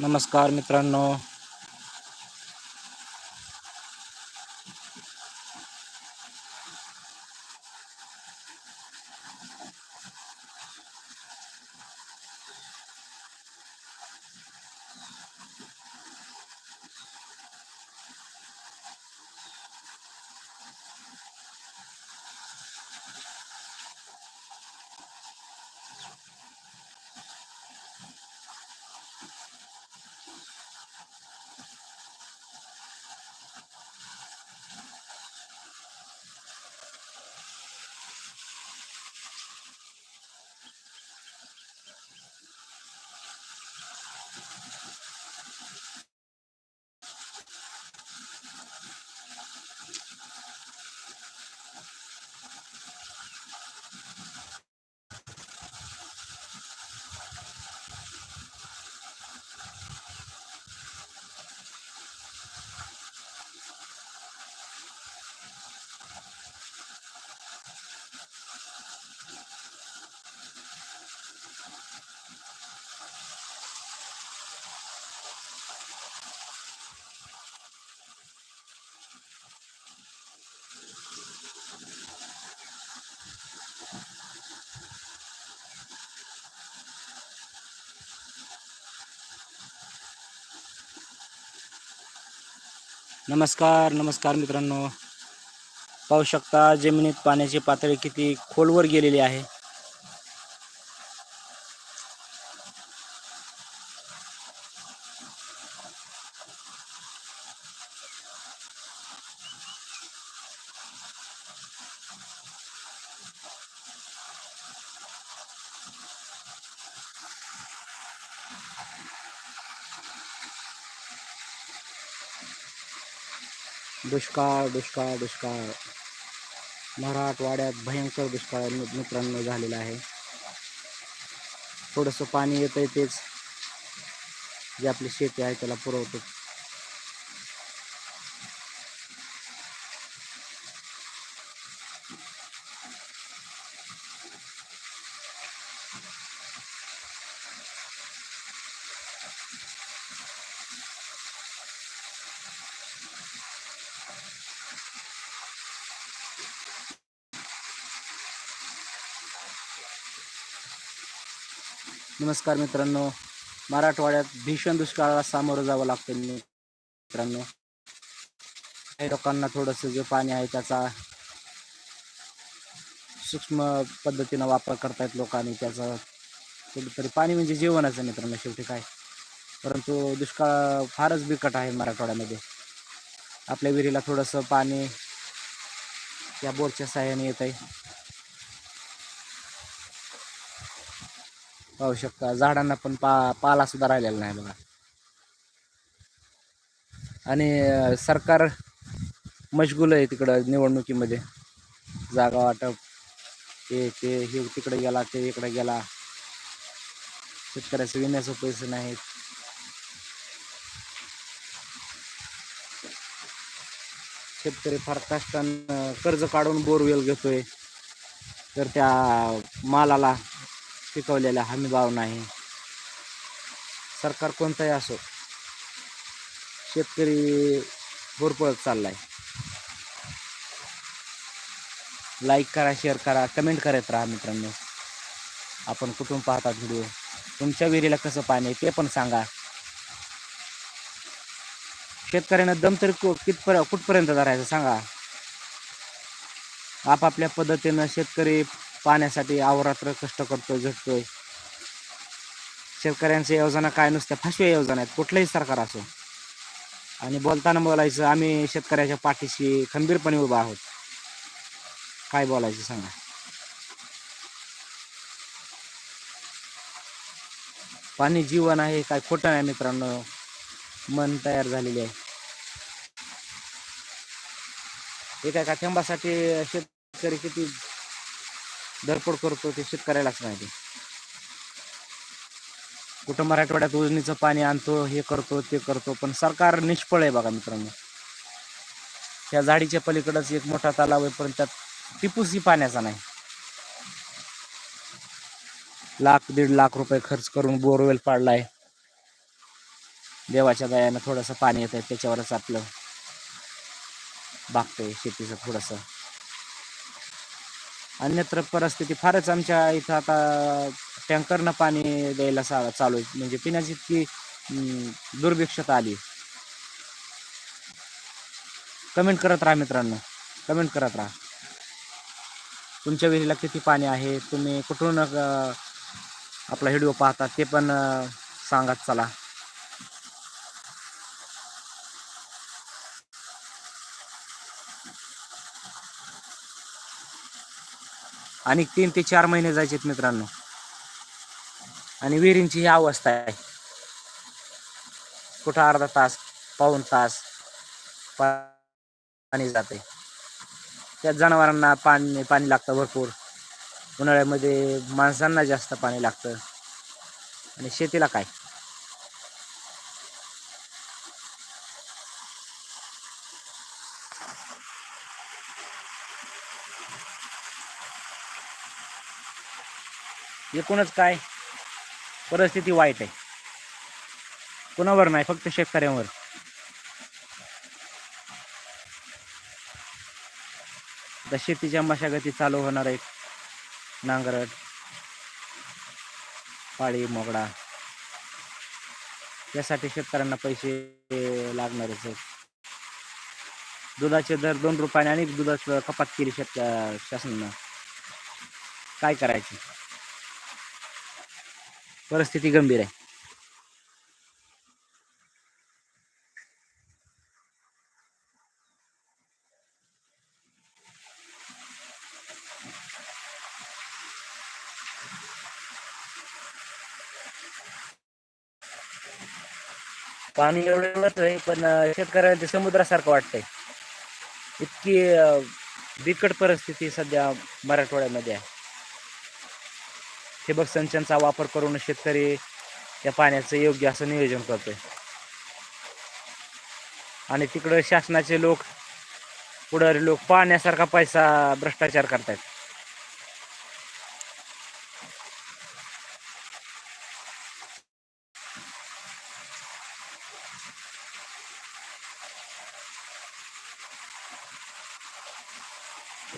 नमस्कार मित्रांनो. नमस्कार नमस्कार मित्रांनो. पाहू शकता जमिनीत पाण्याची पातळी किती खोलवर गेलेली आहे. दुष्काळ दुष्काळ दुष्काळ. मराठवाड्यात भयंकर दुष्काळ मित्रांनो झालेला आहे. थोडंसं पाणी येतंय तेच. जे आपली शेती आहे त्याला पुरवतो. नमस्कार मित्रांनो. मराठवाड्यात भीषण दुष्काळाला सामोरं जावं लागतं मित्रांनो. काही लोकांना थोडंसं जे पाणी आहे त्याचा सूक्ष्म पद्धतीनं वापर करतायत लोकांनी त्याचा कुठेतरी पाणी म्हणजे जेवणाचं आहे मित्रांनो शेवटी काय. परंतु दुष्काळ फारच बिकट आहे मराठवाड्यामध्ये. आपल्या विहिरीला थोडंसं पाणी या बोरच्या साह्याने येत आहे पाहू शकता. झाडांना पण पा पाला सुद्धा राहिलेला नाही बघा. आणि सरकार मशगूल आहे तिकडं निवडणुकीमध्ये. जागा वाटप ते ते हे तिकडे गेला ते इकडे गेला. शेतकऱ्याचं विम्याचं पैसे नाहीत. शेतकरी फार कष्टानं कर्ज काढून बोरवेल घेतोय. तर त्या मालाला पिकवलेला हमी भाव नाही. सरकार कोणताही असो शेतकरी होरपळत चाललाय. लाईक करा शेअर करा कमेंट करत राहा मित्रांनो. आपण कुठून पाहतात व्हिडिओ तुमच्या विहिरीला कसं पाणी आहे ते पण सांगा. शेतकऱ्यांना दम तरी कितपर्यंत कुठपर्यंत धरायचं सांगा. आपापल्या पद्धतीनं शेतकरी पाण्यासाठी अवरात्र कष्ट करतोय झटतोय शेतकऱ्यांच्या योजना काय नुसत्या फसव्या योजना आहेत. कुठलंही सरकार असो. आणि बोलताना बोलायचं आम्ही शेतकऱ्याच्या पाठीशी खंबीरपणे उभा आहोत. काय बोलायचं सांगा. पाणी जीवन आहे काय खोटं नाही मित्रांनो. मन तयार झालेले आहे. एका एका थेंबासाठी शेतकरी किती धडपड करतो ते शेतकऱ्यालाच माहिती. कुठं मराठवाड्यात उजनीचं पाणी आणतो हे करतो ते करतो पण सरकार निष्फळ आहे बघा मित्रांनो. त्या झाडीच्या पलीकडंच एक मोठा तलाव आहे पण त्यात टिपूसही पाण्याचा नाही. लाख दीड लाख रुपये खर्च करून बोरवेल पाडलाय. देवाच्या दयानं थोडंसं पाणी येत आहे त्याच्यावरच आपलं भागतंय शेतीचं थोडंसं. अन्यत्र परिस्थिती फारच आमच्या इथं आता टँकरनं पाणी द्यायला सा चालू आहे. म्हणजे पिण्याची इतकी दुर्भिक्षता आली. कमेंट करत राहा मित्रांनो. कमेंट करत राहा. तुमच्या विहिरीला किती पाणी आहे? तुम्ही कुठून आपला व्हिडिओ पाहता ते पण सांगत चला. आणि तीन ते चार महिने जायचेत मित्रांनो. आणि विहिरींची ही अवस्था आहे. कुठं अर्धा तास पाऊण तास पा- पाणी जाते. त्या जनावरांना पाणी पाणी लागतं भरपूर. उन्हाळ्यामध्ये माणसांना जास्त पाणी लागतं. आणि शेतीला काय? एकूणच काय? परिस्थिती वाईट आहे. कुणावर नाही फक्त शेतकऱ्यांवर. आता शेतीच्या मशागती चालू होणार आहे नांगरट पाळी मोगडा. यासाठी शेतकऱ्यांना पैसे लागणारच आहेत. दुधाचे दर दोन रुपयाने आणि दुधाचं कपात केली शेत शासनानं. काय करायची? परिस्थिती गंभीर आहे. पाणी एवढं आहे पण अं, शेतकऱ्याला ते समुद्रासारखं वाटतंय. इतकी बिकट परिस्थिती सध्या मराठवाड्यामध्ये आहे. ठिबक सिंचनचा वापर करून शेतकरी त्या पाण्याचं योग्य असं नियोजन करतोय. आणि तिकडं शासनाचे लोक पुढारी लोक पाण्यासारखा पैसा भ्रष्टाचार करतायत.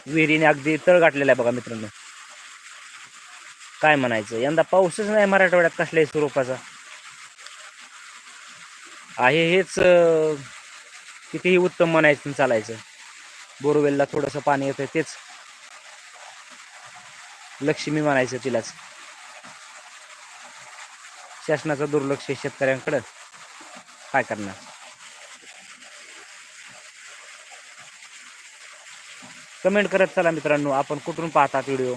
विहिरीने अगदी तळ गाठलेला आहे बघा मित्रांनो. काय म्हणायचं? यंदा पाऊसच नाही मराठवाड्यात कसल्याही स्वरूपाचा. आहे हेच कितीही उत्तम म्हणायचं चालायचं. बोरवेलला थोडंसं पाणी येतं तेच. लक्ष्मी म्हणायचं तिलाच. शासनाचं दुर्लक्ष आहे शेतकऱ्यांकडं. काय करणार? कमेंट करत चला मित्रांनो आपण कुठून पाहतात व्हिडिओ?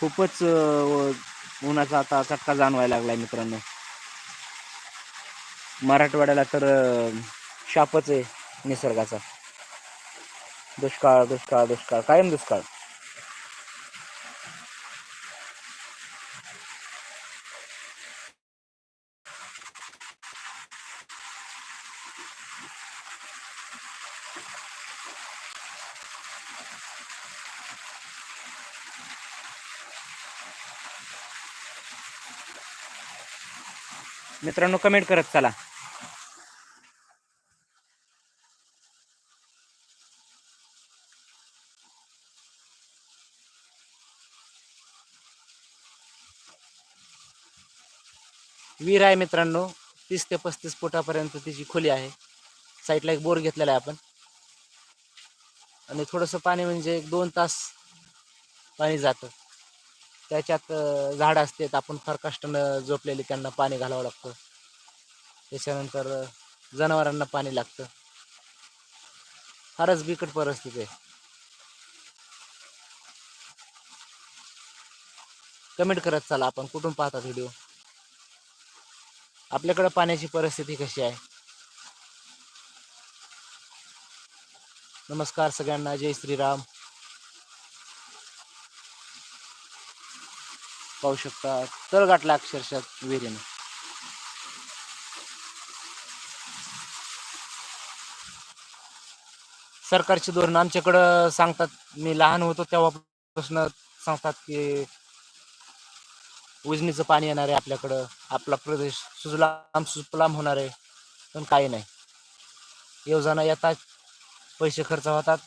खूपच उन्हाचा आता चटका जाणवायला लागलाय मित्रांनो. मराठवाड्याला तर शापच आहे निसर्गाचा. दुष्काळ दुष्काळ दुष्काळ. कायम दुष्काळ. मित्रांनो कमेंट करत चला. विहीर आहे मित्रांनो तीस ते पस्तीस फुटापर्यंत तिची खोली आहे. साईडला एक बोर घेतलेला आहे आपण. आणि थोडंसं पाणी म्हणजे एक दोन तास पाणी जातं. त्याच्यात झाडं असतात. आपण फार कष्टानं झोपलेली त्यांना पाणी घालावं लागतं. त्याच्यानंतर जनावरांना पाणी लागतं. फारच बिकट परिस्थिती आहे. कमेंट करत चला आपण. कुठून पाहतात व्हिडिओ? आपल्याकडं पाण्याची परिस्थिती कशी आहे? नमस्कार सगळ्यांना. जय श्रीराम. पाहू शकता तळ गाठला अक्षरशः विहिरीने. सरकारची धोरण आमच्याकडं सांगतात. मी लहान होतो तेव्हापासून सांगतात की उजनीचं पाणी येणार आहे आपल्याकडं. आपला प्रदेश सुजलाम सुजलाम होणार आहे. पण काही नाही. योजना येतात पैसे खर्च होतात.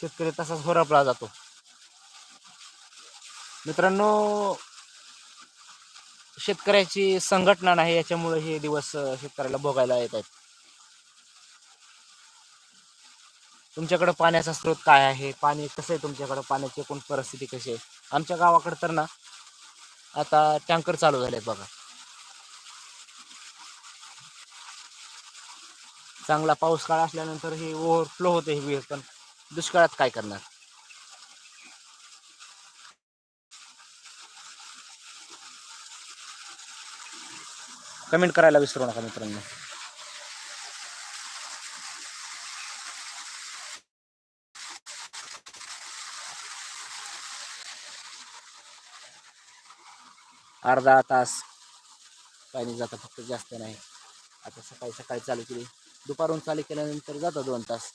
शेतकरी तसाच होरापला जातो. मित्रांनो शेतकऱ्याची संघटना नाही याच्यामुळे हे दिवस शेतकऱ्याला भोगायला येत आहेत. तुमच्याकडे पाण्याचा स्रोत काय आहे? पाणी कसं आहे तुमच्याकडे? पाण्याची एकूण परिस्थिती कशी आहे? आमच्या गावाकडे तर ना आता टँकर चालू झाले आहेत बघा. चांगला पाऊस काळ असल्यानंतर हे ओव्हरफ्लो होते हे विहीर पण दुष्काळात काय करणार? कमेंट करायला विसरू नका मित्रांनो. अर्धा तास पाणी जातं फक्त जास्त नाही. आता सकाळी सकाळी चालू केली. दुपारून चालू केल्यानंतर जातं दोन तास.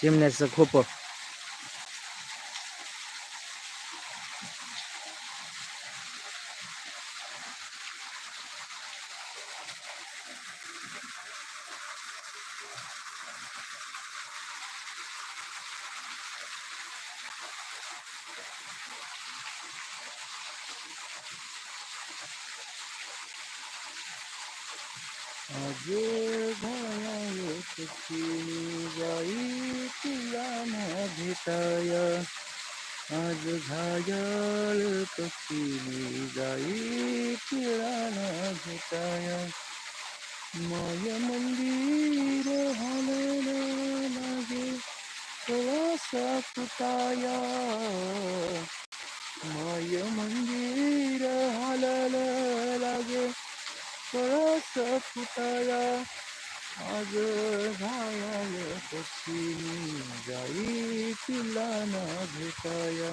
चिमण्याचं खोप आज घायाची जाई तुला ना भेटाय आज घायाळ कशी जाई तुला ना भेटाय माय मंदिर हालला लागे प्रवासा कुटाया माय मंदिर हालला लागे कळस फुटाया आज घायाल पक्षी जाई तिला ना भेटाया.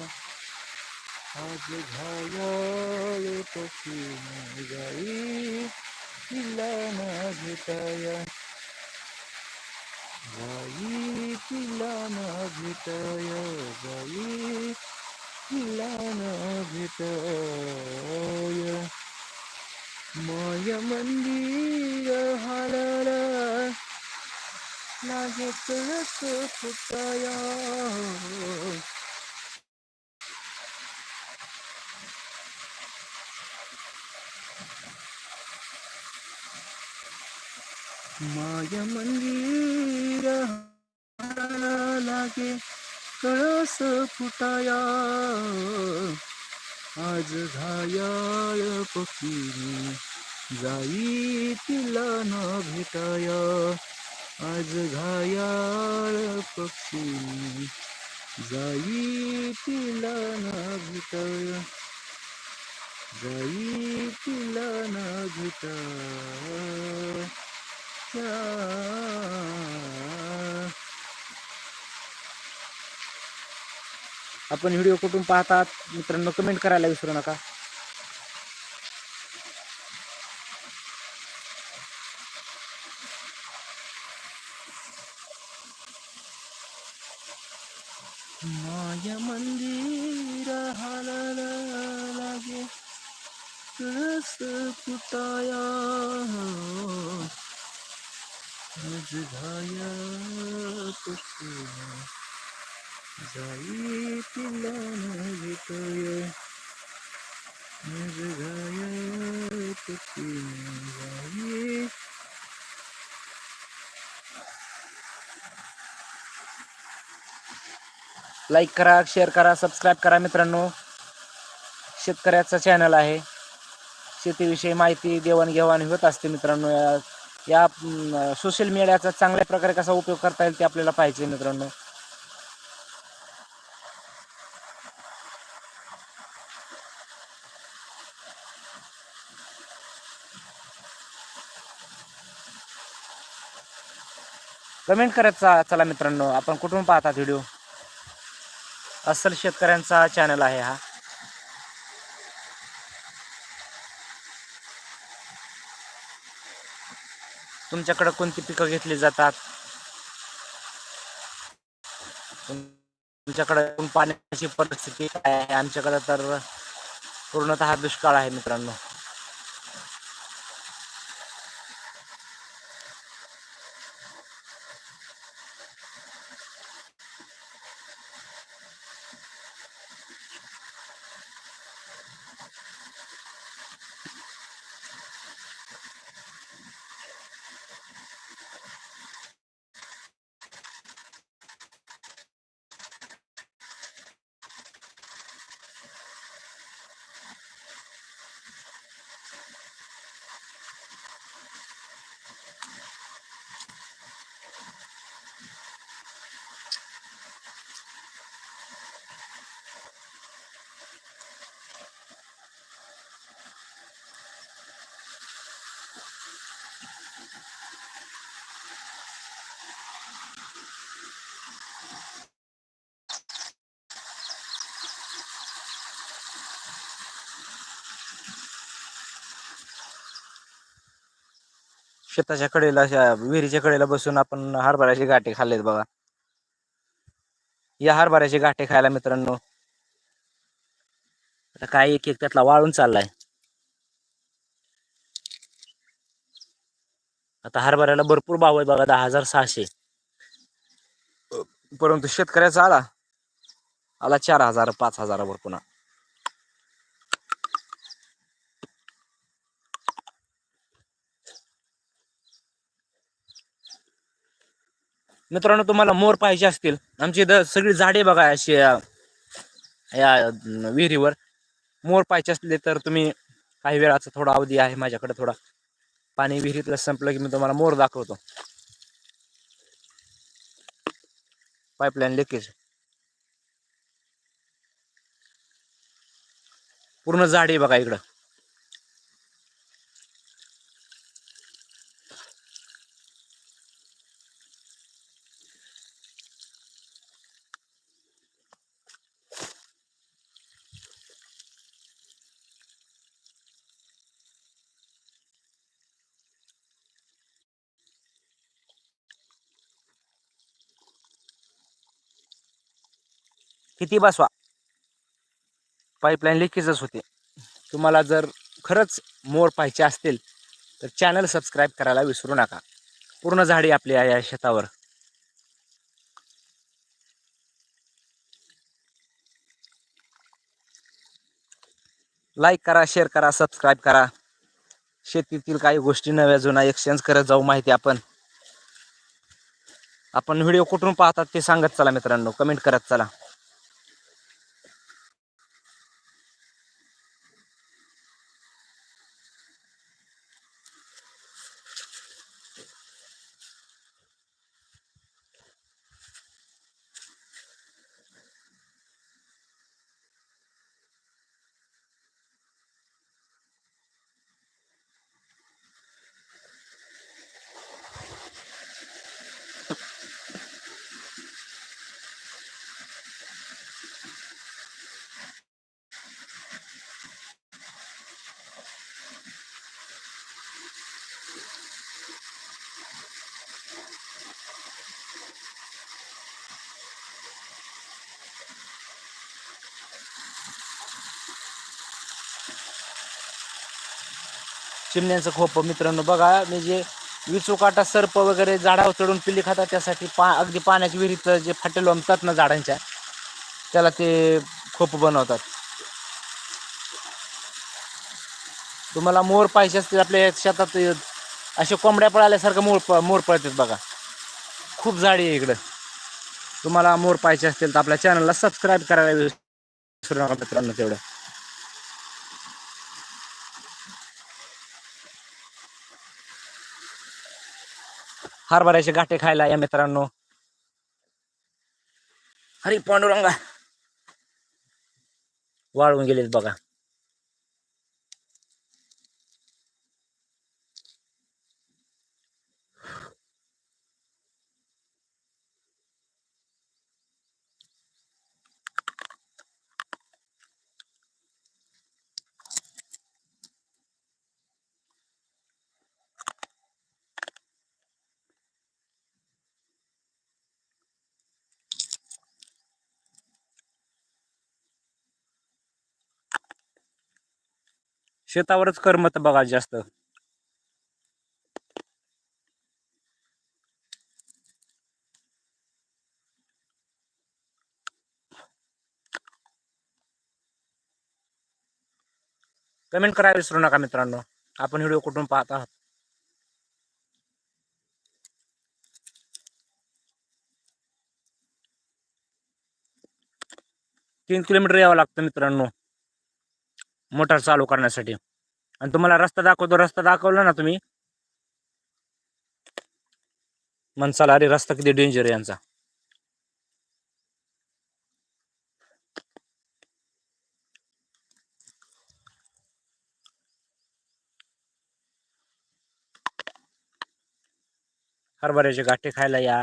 आज घायाल पक्षी जाई तिला ना भेटाया. जाई तिला ना भेटाया जाई तिला ना भेटाया माय मंदिर हालला लागे कळस फुटाया माय मंदिर लागे कळस फुटाया. आज घायाळ पक्षी जाई तिला न भेटाया. आज घायाळ पक्षी जाई तिला न भेटाया. जाई तिला न भेटाया. आपण व्हिडिओ कुठून पाहतात? मित्रांनो कमेंट करायला विसरू नका. माया मंदिर हालाला लागे कळस पुताया आज जाई तिला जाई। लाईक करा शेअर करा सबस्क्राईब करा मित्रांनो. शेतकऱ्याचा चॅनल आहे. शेतीविषयी माहिती देवाणघेवाण होत असते मित्रांनो. या या सोशल मीडियाचा चांगल्या प्रकारे कसा उपयोग करता येईल ते आपल्याला पाहिजे मित्रांनो. कमेंट करत चा- चला मित्रांनो आपण कुठून पाहतात व्हिडिओ अस्सल शेतकऱ्यांचा चॅनल आहे हा. तुमच्याकडे कोणती पिकं घेतली जातात? तुमच्याकडे पाण्याची परिस्थिती काय आहे? आमच्याकडे तर पूर्णतः दुष्काळ आहे मित्रांनो. शेताच्या कडेला अशा विहिरीच्या कडेला बसून आपण हरभऱ्याचे गाठे खाल्लेत बघा. या हरभऱ्याचे गाठे खायला मित्रांनो आता काय एक एक त्यातला वाळून चाललाय. आता हरभऱ्याला भरपूर भाव आहे बघा दहा हजार सहाशे. परंतु शेतकऱ्याचा आला आला चार हजार पाच हजारावर पुन्हा मित्रांनो तुम्हाला मोर पाहिजे असतील. आमची इथं सगळी झाडे बघा अशी या विहिरीवर. मोर पाहिजे असले तर तुम्ही काही वेळाचा थोडा अवधी आहे माझ्याकडे थोडा. पाणी विहिरीतलं संपलं की मी तुम्हाला मोर दाखवतो. Pipeline leakage. पूर्ण झाड आहे बघा इकडं. किती बसवा पाईपलाईन लिकेजच होते. तुम्हाला जर खरंच मोर पाहिजे असतील तर चॅनल सबस्क्राईब करायला विसरू नका. पूर्ण झाडी आपली आहे या शेतावर. लाईक करा शेअर करा सबस्क्राईब करा. शेतीतील काही गोष्टी नव्या जुना एक्सचेंज करत जाऊ माहिती आपण. आपण व्हिडिओ कुठून पाहतात ते सांगत चला मित्रांनो कमेंट करत चला. चिमण्यांचं खोप. मित्रांनो बघा म्हणजे विचूकाटा सर्प वगैरे झाडावर चढून पिल्ली खातात त्यासाठी पा अगदी पाण्याच्या विहिरीत जे फाटे लोंबतात ना झाडांच्या त्याला ते खोप बनवतात. तुम्हाला मोर पाहिजे असतील आपल्या शेतात असे कोंबड्या पळाल्यासारखं मोर प मोर पळतात बघा. खूप झाडी आहे इकडं. तुम्हाला मोर पाहिजे असतील तर आपल्या चॅनलला सबस्क्राईब करायला विसरू नका मित्रांनो तेवढं. हरभऱ्याचे गाठे खायला या मित्रांनो. हरी पांडुरंगा. वाळून गेलेत बघा. शेतावरच करमत बघा जास्त. कमेंट करायला विसरू नका मित्रांनो. आपण व्हिडिओ कुठून पाहत आहात? तीन किलोमीटर यावं लागतं मित्रांनो. मोटार चालू करण्यासाठी. आणि तुम्हाला रस्ता दाखवतो रस्ता दाखवला ना तुम्ही. मनसाला अरे रस्ता किती डेंजर आहे यांचा. हरभऱ्याचे गाठे खायला या.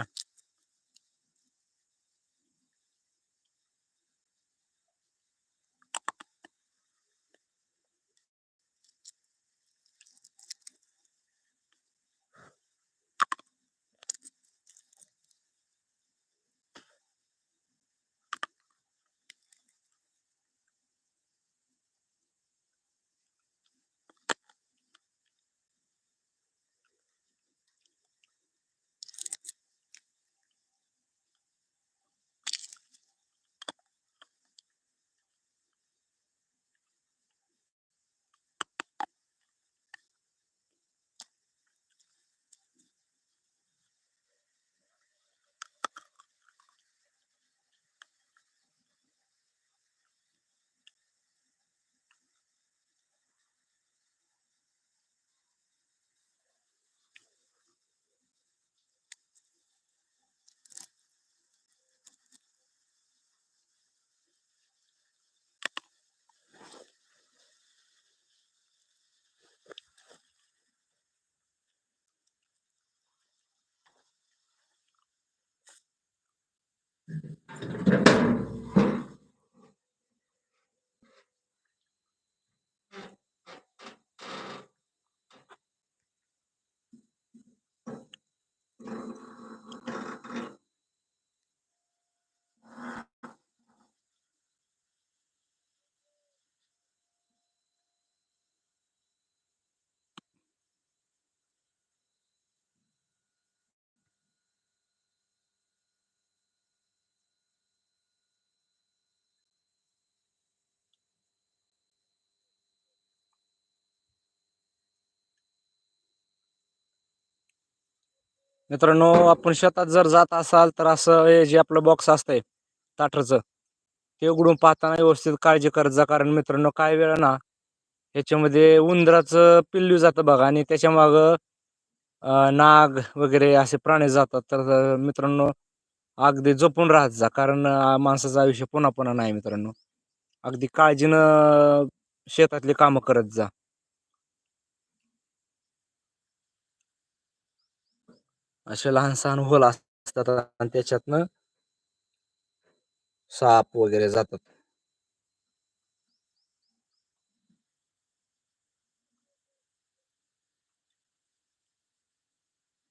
मित्रांनो आपण शेतात जर जात असाल तर असं हे जे आपलं बॉक्स असतंय ताटरचं ते उघडून पाहताना व्यवस्थित काळजी करत जा कारण मित्रांनो काय वेळा ना ह्याच्यामध्ये उंदराचं पिल्लू जातं बघा आणि त्याच्या मागं नाग वगैरे असे प्राणी जातात. तर मित्रांनो अगदी जपून राहत जा. कारण माणसाचं आयुष्य पुन्हा पुन्हा नाही मित्रांनो. अगदी काळजीनं शेतातली कामं करत जा. असे लहान सहान होल असतात आणि त्याच्यातनं साप वगैरे जातात.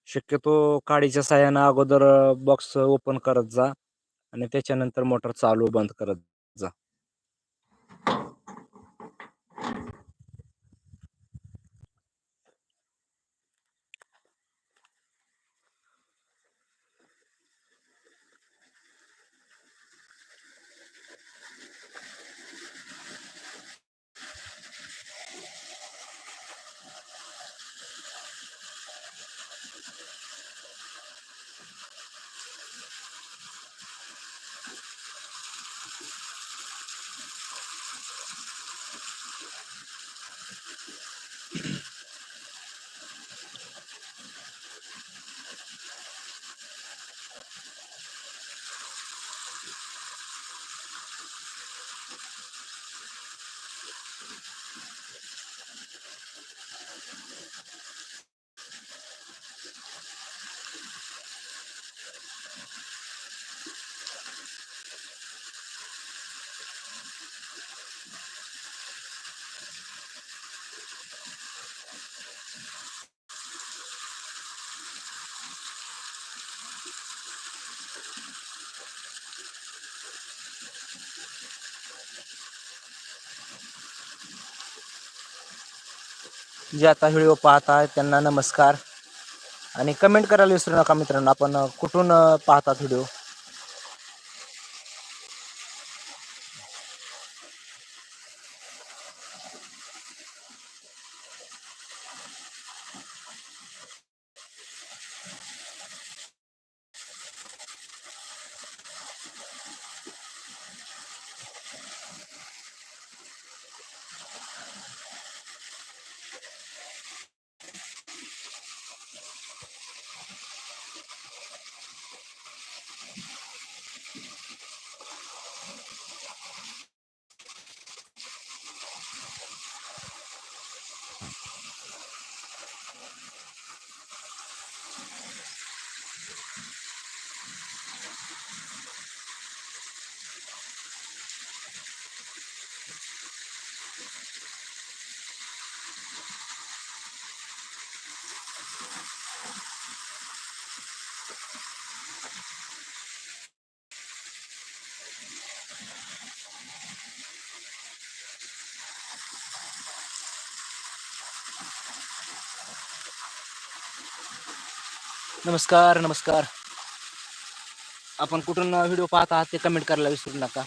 शक्यतो काडीच्या साह्यानं अगोदर बॉक्स ओपन करत जा आणि त्याच्यानंतर मोटर चालू बंद करत जा. जे आता व्हिडिओ पाहत आहेत त्यांना नमस्कार. आणि कमेंट करायला विसरू नका मित्रांनो आपण कुठून पाहतात व्हिडिओ? Thank you. नमस्कार नमस्कार. आपण कुठून व्हिडिओ पाहत आहात ते कमेंट करायला विसरू नका.